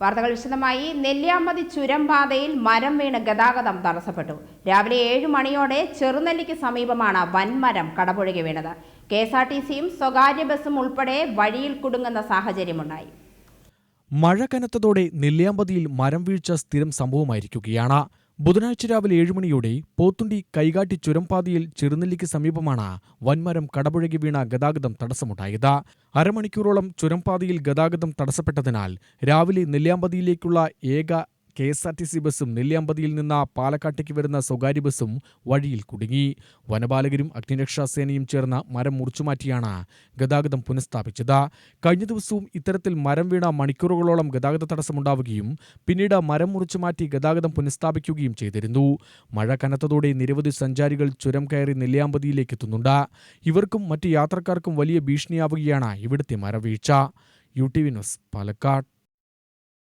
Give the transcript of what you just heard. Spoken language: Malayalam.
വാർത്തകൾ വിശദമായി. നെല്ലിയാമ്പതി ചുരം പാതയിൽ മരം വീണ് ഗതാഗതം തടസ്സപ്പെട്ടു. രാവിലെ ഏഴ് മണിയോടെ ചെറുനെല്ലിക്ക് സമീപമാണ് വൻമരം കടപുഴകി വീണത്. കെ എസ് ആർ ടി സിയും സ്വകാര്യ ബസ്സും ഉൾപ്പെടെ വഴിയിൽ കുടുങ്ങുന്ന സാഹചര്യമുണ്ടായി. മഴ കനത്തതോടെ നെല്ലിയാമ്പതിയിൽ മരം വീഴ്ച സ്ഥിരം സംഭവമായിരിക്കുകയാണ്. ബുധനാഴ്ച രാവിലെ ഏഴുമണിയോടെ പോത്തുണ്ടി കൈകാട്ടി ചുരംപാതയിൽ ചെറുനെല്ലിക്ക് സമീപമാണ് വൻമരം കടപുഴകി വീണ ഗതാഗതം തടസ്സമുണ്ടായത്. അരമണിക്കൂറോളം ചുരംപാതയിൽ ഗതാഗതം തടസ്സപ്പെട്ടതിനാൽ രാവിലെ നെല്ലിയാമ്പതിയിലേക്കുള്ള ഏക K S R T C ബസ്സും നെല്ലിയാമ്പതിയിൽ നിന്ന് പാലക്കാട്ടേക്ക് വരുന്ന സ്വകാര്യ ബസ്സും വഴിയിൽ കുടുങ്ങി. വനപാലകരും അഗ്നിരക്ഷാസേനയും ചേർന്ന് മരം മുറിച്ചുമാറ്റിയാണ് ഗതാഗതം പുനഃസ്ഥാപിച്ചത്. കഴിഞ്ഞ ദിവസവും ഇത്തരത്തിൽ മരം വീണ മണിക്കൂറുകളോളം ഗതാഗത തടസ്സമുണ്ടാവുകയും പിന്നീട് മരം മുറിച്ചുമാറ്റി ഗതാഗതം പുനഃസ്ഥാപിക്കുകയും ചെയ്തിരുന്നു. മഴ കനത്തതോടെ നിരവധി സഞ്ചാരികൾ ചുരം കയറി നെല്ലിയാമ്പതിയിലേക്ക് എത്തുന്നുണ്ട്. ഇവർക്കും മറ്റ് യാത്രക്കാർക്കും വലിയ ഭീഷണിയാവുകയാണ് ഇവിടുത്തെ മരവീഴ്ച. U T V news Palakkad.